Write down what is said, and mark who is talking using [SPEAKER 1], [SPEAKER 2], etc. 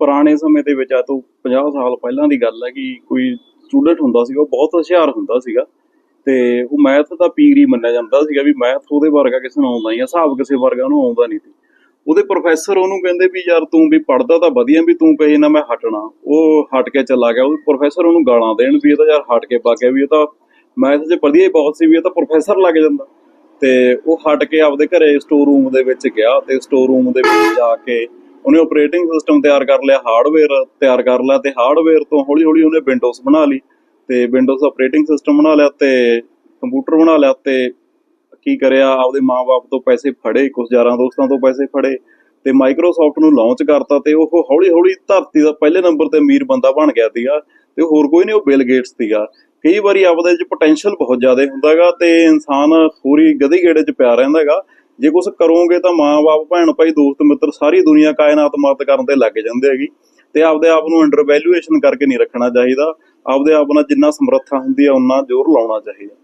[SPEAKER 1] ਪੁਰਾਣੇ ਸਮੇਂ ਦੇ ਵਿੱਚ, ਆ ਤੋਂ 50 ਸਾਲ ਪਹਿਲਾਂ ਦੀ ਗੱਲ ਹੈ ਕਿ ਕੋਈ ਸਟੂਡੈਂਟ ਹੁੰਦਾ ਸੀਗਾ, ਉਹ ਬਹੁਤ ਹੁਸ਼ਿਆਰ ਹੁੰਦਾ ਸੀਗਾ ਤੇ ਉਹ ਮੈਥ ਦਾ ਪੀਰ ਹੀ ਮੰਨਿਆ ਜਾਂਦਾ ਸੀਗਾ ਵੀ ਮੈਥ ਉਹਦੇ ਵਰਗਾ ਕਿਸੇ ਨੂੰ ਆਉਂਦਾ ਹੀ ਹਿਸਾਬ ਕਿਸੇ ਵਰਗਾ ਉਹਨੂੰ ਆਉਂਦਾ ਨਹੀਂ ਸੀ। ਉਹਦੇ ਪ੍ਰੋਫੈਸਰ ਉਹਨੂੰ ਕਹਿੰਦੇ ਵੀ, ਯਾਰ ਤੂੰ ਵੀ ਪੜਦਾ ਤਾਂ ਵਧੀਆ ਵੀ ਤੂੰ ਕਹੇ ਨਾ ਮੈਂ ਹਟਣਾ। ਉਹ ਹਟ ਕੇ ਚਲਾ ਗਿਆ, ਉਹ ਪ੍ਰੋਫੈਸਰ ਉਹਨੂੰ ਗਾਲਾਂ ਦੇਣ ਵੀ ਇਹ ਤਾਂ ਯਾਰ ਹਟ ਕੇ ਪਾ ਗਿਆ ਵੀ ਇਹ ਤਾਂ ਮੈਥ 'ਚ ਵਧੀਆ ਬਹੁਤ ਸੀ ਵੀ ਇਹ ਤਾਂ ਪ੍ਰੋਫੈਸਰ ਲੱਗ ਜਾਂਦਾ। ਤੇ ਉਹ ਹਟ ਕੇ ਆਪਦੇ ਘਰੇ ਸਟੋਰ ਰੂਮ ਦੇ ਵਿੱਚ ਗਿਆ ਤੇ ਸਟੋਰ ਰੂਮ ਦੇ ਵਿੱਚ ਜਾ ਕੇ ਉਹਨੇ ਆਪਰੇਟਿੰਗ ਸਿਸਟਮ ਤਿਆਰ ਕਰ ਲਿਆ ਹਾਰਡਵੇਅਰ ਤਿਆਰ ਕਰ ਲਿਆ ਤੇ ਹਾਰਡਵੇਅਰ ਤੋਂ ਹੌਲੀ ਹੌਲੀ ਉਹਨੇ ਵਿੰਡੋਜ਼ ਬਣਾ ਲਈ ਤੇ ਵਿੰਡੋਜ਼ ਆਪਰੇਟਿੰਗ ਸਿਸਟਮ ਬਣਾ ਲਿਆ ਤੇ ਕੰਪਿਊਟਰ ਬਣਾ ਲਿਆ ਤੇ ਕੀ ਕਰਿਆ, ਆਪਦੇ ਮਾਪੇ ਤੋਂ ਪੈਸੇ ਫੜੇ ਕੁਝ ਯਾਰਾਂ ਦੋਸਤਾਂ ਤੋਂ ਪੈਸੇ ਫੜੇ ਤੇ ਮਾਈਕਰੋਸਾਫਟ ਨੂੰ ਲਾਂਚ ਕਰਤਾ ਤੇ ਉਹ ਹੌਲੀ ਹੌਲੀ ਧਰਤੀ ਦਾ ਪਹਿਲੇ ਨੰਬਰ ਤੇ ਅਮੀਰ ਬੰਦਾ ਬਣ ਗਿਆ ਸੀਗਾ ਤੇ ਹੋਰ ਕੋਈ ਨਹੀਂ, ਉਹ ਬਿਲ ਗੇਟਸ ਸੀਗਾ। ਕਈ ਵਾਰੀ ਆਪਦੇ ਚ ਪੋਟੈਂਸ਼ੀਅਲ ਬਹੁਤ ਜ਼ਿਆਦਾ ਹੁੰਦਾਗਾ ਤੇ ਇਨਸਾਨ ਹੋਰੀ ਗਧੀ ਗੇੜੇ ਚ ਪਿਆ ਰਹਿੰਦਾਗਾ ਜੇ ਕੁਝ ਕਰੋਗੇ ਤਾਂ ਮਾਂ-ਬਾਪ ਭੈਣ ਭਾਈ, ਦੋਸਤ, ਮਿੱਤਰ ਸਾਰੀ ਦੁਨੀਆ ਕਾਇਨਾਤ ਮਦਦ ਕਰਨ ਤੇ ਲੱਗ ਜਾਂਦੇ ਹੈਗੀ। ਤੇ ਆਪਦੇ ਆਪ ਨੂੰ ਅੰਡਰ ਵੈਲੂਏਸ਼ਨ ਕਰਕੇ ਨਹੀਂ ਰੱਖਣਾ ਚਾਹੀਦਾ। ਆਪਦੇ ਆਪ ਨਾਲ ਜਿੰਨਾ ਸਮਰੱਥਾ ਹੁੰਦੀ ਹੈ ਉਨਾ ਜ਼ੋਰ ਲਾਉਣਾ ਚਾਹੀਦਾ।